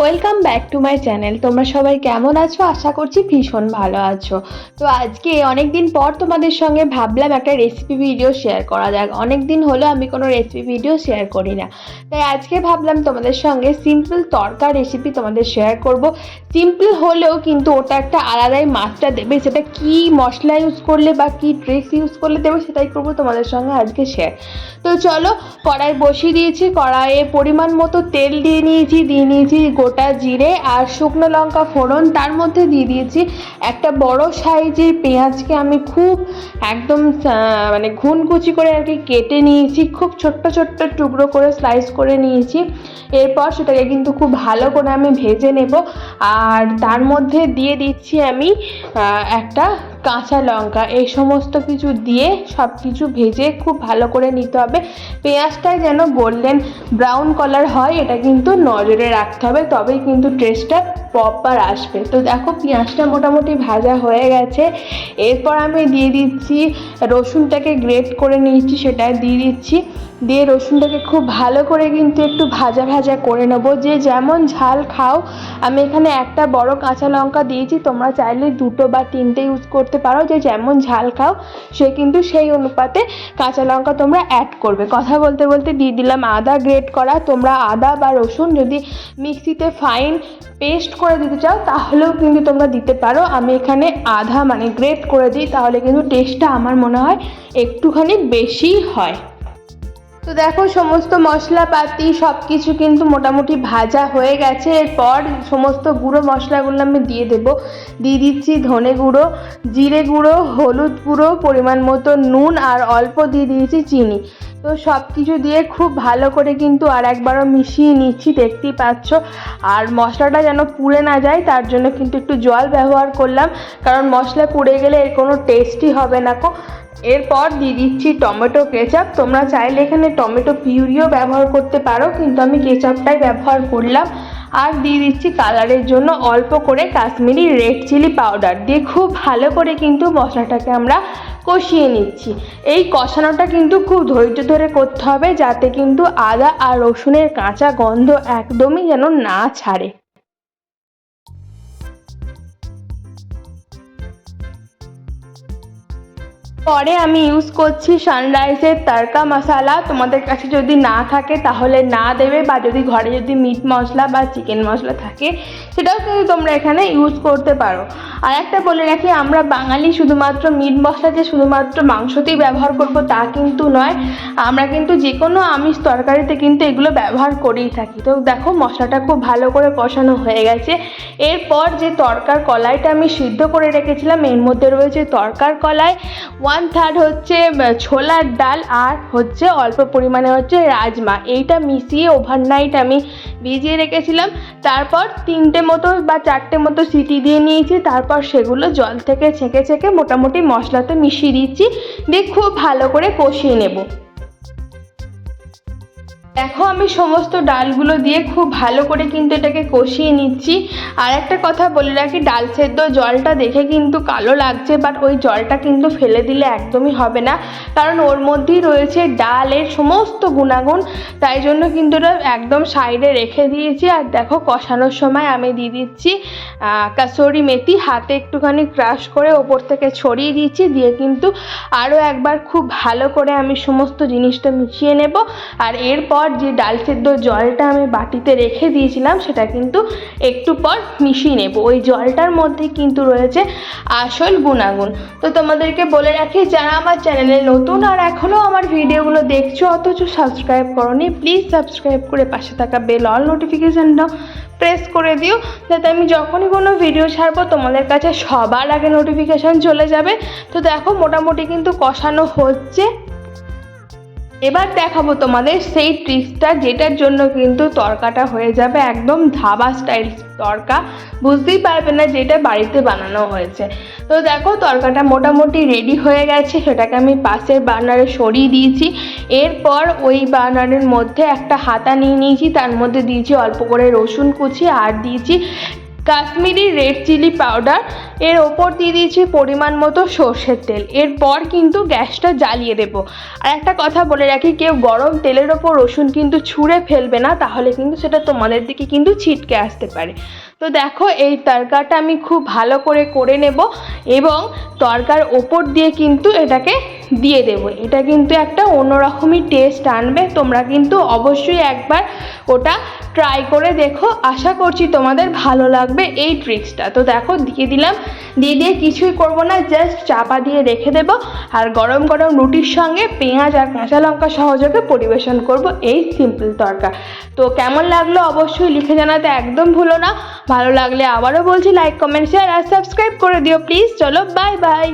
Welcome back to my channel তোমরা সবাই কেমন আছো? আশা করছি ভীষণ ভালো আছো। তো আজকে অনেক দিন পর তোমাদের সঙ্গে ভাবলাম একটা রেসিপি ভিডিও শেয়ার করা যাক। অনেক দিন হলো আমি কোনো রেসিপি ভিডিও শেয়ার করি না। তাই আজকে ভাবলাম তোমাদের সঙ্গে সিম্পল তরকা রেসিপি তোমাদের শেয়ার করব। সিম্পল হলেও কিন্তু ওটা একটা আলাদাই মাত্রা দেবে। সেটা কি মশলা ইউজ করলে বা কি ড্রেস ইউজ করলে দেবে সেটাই করব তোমাদের সঙ্গে আজকে শেয়ার তো চলো কড়াই বসিয়ে দিয়েছি। কড়াইয়ে পরিমাণ মতো তেল দিয়ে নিয়েছি। দিয়ে নিয়েছি গোটা জিরে আর শুকনো লঙ্কা ফোড়ন। তার মধ্যে দিয়ে দিয়েছি একটা বড় সাইজের পেঁয়াজকে আমি খুব একদম মানে ঘুন কুচি করে আর কি কেটে নিয়েছি। খুব ছোট্ট ছোট্ট টুকরো করে স্লাইস করে নিয়েছি। এরপর সেটাকে কিন্তু খুব ভালো করে আমি ভেজে নেব। আর তার মধ্যে দিয়ে দিচ্ছি আমি একটা কাঁচা লঙ্কা, এই সমস্ত কিছু দিয়ে সব কিছু ভেজে খুব ভালো করে নিতে হবে। পেঁয়াজটাই যেন গোল্ডেন ব্রাউন কালার হয়, এটা কিন্তু নজরে রাখতে হবে, তবেই কিন্তু টেস্টটা প্রপার আসবে। তো দেখো পেঁয়াজটা মোটামুটি ভাজা হয়ে গেছে। এরপর আমি দিয়ে দিচ্ছি, রসুনটাকে গ্রেট করে নিয়েছি সেটা দিয়ে দিচ্ছি। দিয়ে রসুনটাকে খুব ভালো করে কিন্তু একটু ভাজা ভাজা করে নেব। যে যেমন ঝাল খাও, আমি এখানে একটা বড় কাঁচা লঙ্কা দিয়েছি, তোমরা চাইলে দুটো বা তিনটে ইউজ করতে পারো। যে যেমন ঝাল খাও, সে কিন্তু সেই অনুপাতে কাঁচা লঙ্কা তোমরা অ্যাড করবে। কথা বলতে বলতে দিয়ে দিলাম আদা গ্রেট করা। তোমরা আদা বা রসুন যদি মিক্সিতে ফাইন পেস্ট করে দিতে চাও, তাহলেও কিন্তু তোমরা দিতে পারো। আমি এখানে আধা মানে গ্রেট করে দিই, তাহলে কিন্তু টেস্টটা আমার মনে হয় একটুখানি বেশি হয়। তো দেখো, সমস্ত মশলাপাতি সব কিছু কিন্তু মোটামুটি ভাজা হয়ে গেছে। এরপর সমস্ত গুঁড়ো মশলাগুলো আমি দিয়ে দেব। দিয়ে দিচ্ছি ধনে গুঁড়ো, জিরে গুঁড়ো, হলুদ গুঁড়ো, পরিমাণ মতো নুন আর অল্প দিয়ে দিয়েছি চিনি। তো সব কিছু দিয়ে খুব ভালো করে কিন্তু আর একবারও মিশিয়ে নিচ্ছি, দেখতেই পাচ্ছ। আর মশলাটা যেন পুড়ে না যায়, তার জন্য কিন্তু একটু জল ব্যবহার করলাম। কারণ মশলা পুড়ে গেলে এর কোনো টেস্টই হবে না কো। এরপর দিয়ে দিচ্ছি টমেটো কেচাপ। তোমরা চাইলে এখানে টমেটো পিউরিও ব্যবহার করতে পারো, কিন্তু আমি কেচাপটাই ব্যবহার করলাম। আর দিয়ে দিচ্ছি কালারের জন্য অল্প করে কাশ্মীরি রেড চিলি পাউডার দিয়ে খুব ভালো করে কিন্তু মশলাটাকে আমরা কষিয়ে নিচ্ছি। এই কষানোটা কিন্তু খুব ধৈর্য ধরে করতে হবে, যাতে কিন্তু আদা আর রসুনের কাঁচা গন্ধ একদমই যেন না ছাড়ে। পরে আমি ইউজ করছি সানরাইজের তারকা মশালা তোমাদের কাছে যদি না থাকে, তাহলে না দেবে বা যদি ঘরে যদি মিট মশলা বা চিকেন মশলা থাকে, সেটাও কিন্তু তোমরা এখানে ইউজ করতে পারো। আর একটা বলে রাখি, আমরা বাঙালি শুধুমাত্র মিট মশলা যে শুধুমাত্র মাংসতেই ব্যবহার করব তা কিন্তু নয়, আমরা কিন্তু যে কোনো আমিষ তরকারিতে কিন্তু এগুলো ব্যবহার করেই থাকি। তো দেখো, মশলাটা খুব ভালো করে কষানো হয়ে গেছে। এরপর যে তরকার কলাইটা আমি সিদ্ধ করে রেখেছিলাম, এর মধ্যে রয়েছে তরকার কলাই ওয়ান থার্ড হচ্ছে ছোলার ডাল, আর হচ্ছে অল্প পরিমাণে হচ্ছে রাজমা। এইটা মিশিয়ে ওভারনাইট আমি ভিজিয়ে রেখেছিলাম। তারপর তিনটে মতো বা চারটে মতো সিটি দিয়ে নিয়েছি, তারপর সেগুলো জল থেকে ছেঁকে ছেঁকে মোটামুটি মশলাতে মিশিয়ে দিচ্ছি, দিয়ে খুব ভালো করে কষিয়ে নেব। দেখো আমি সমস্ত ডালগুলো দিয়ে খুব ভালো করে কিন্তু এটাকে কষিয়ে নিচ্ছি। আর একটা কথা বলে রাখি, ডাল সেদ্ধ জলটা দেখে কিন্তু কালো লাগছে বাট ওই জলটা কিন্তু ফেলে দিলে একদমই হবে না। কারণ ওর মধ্যেই রয়েছে ডালের সমস্ত গুণাগুণ, তাই জন্য কিন্তু ওটা একদম সাইডে রেখে দিয়েছি। আর দেখো কষানোর সময় আমি দিয়ে দিচ্ছি কাসুরি মেথি। হাতে একটুখানি ক্রাশ করে ওপর থেকে ছড়িয়ে দিচ্ছি দিয়ে কিন্তু আরও একবার খুব ভালো করে আমি সমস্ত জিনিসটা মিশিয়ে নেব। আর এরপর যে ডাল সেদ্ধ জলটা আমি বাটিতে রেখে দিয়েছিলাম, সেটা কিন্তু একটু পর মিশিয়ে নেব। ওই জলটার মধ্যে কিন্তু রয়েছে আসল গুণাগুণ। তো তোমাদেরকে বলে রাখি, যারা আমার চ্যানেলে নতুন আর এখনও আমার ভিডিওগুলো দেখছ, অথচ সাবস্ক্রাইব করনি, প্লিজ সাবস্ক্রাইব করে পাশে থাকা বেল অল নোটিফিকেশানটাও প্রেস করে দিও, যাতে আমি যখনই কোনো ভিডিও ছাড়বো, তোমাদের কাছে সবার আগে নোটিফিকেশান চলে যাবে। তো দেখো, মোটামুটি কিন্তু কষানো হচ্ছে। এবার দেখাবো তোমাদের সেই ট্রিক্সটা যেটার জন্য কিন্তু তরকাটা হয়ে যাবে একদম ধাবা স্টাইল তরকা। বুঝতেই পারবে না যেটা বাড়িতে বানানো হয়েছে। তো দেখো তরকাটা মোটামুটি রেডি হয়ে গেছে, সেটাকে আমি পাশের বার্নারে সরিয়ে দিয়েছি। এরপর ওই বার্নারের মধ্যে একটা হাতা নিয়ে নিয়েছি, তার মধ্যে দিয়েছি অল্প করে রসুন কুচি আর দিয়েছি কাশ্মীরি রেড চিলি পাউডার। এর ওপর দিয়ে দিয়েছি পরিমাণ মতো সর্ষের তেল। এরপর কিন্তু গ্যাসটা জ্বালিয়ে দেব। আর একটা কথা বলে রাখি, কেউ গরম তেলের ওপর রসুন কিন্তু ছুঁড়ে ফেলবে না, তাহলে কিন্তু সেটা তোমাদের দিকে কিন্তু ছিটকে আসতে পারে। তো দেখো, এই তরকাটা আমি খুব ভালো করে করে নেব এবং তরকার ওপর দিয়ে কিন্তু এটাকে দিয়ে দেব। এটা কিন্তু একটা অন্যরকমই টেস্ট আনবে। তোমরা কিন্তু অবশ্যই একবার ওটা ট্রাই করে দেখো। আশা করছি তোমাদের ভালো লাগবে এই ট্রিক্সটা তো দেখো, দিয়ে দিলাম। দিয়ে দিয়ে কিছুই করব না জাস্ট চাপা দিয়ে রেখে দেবো। আর গরম গরম রুটির সঙ্গে পেঁয়াজ আর কাঁচা লঙ্কা সহযোগে পরিবেশন করব এই সিম্পল তরকা। তো কেমন লাগল অবশ্যই লিখে জানাতে একদম ভুলো না। ভালো লাগলে আবারও বলছি লাইক কমেন্ট শেয়ার আর সাবস্ক্রাইব করে দিও। প্লিজ চলো বাই বাই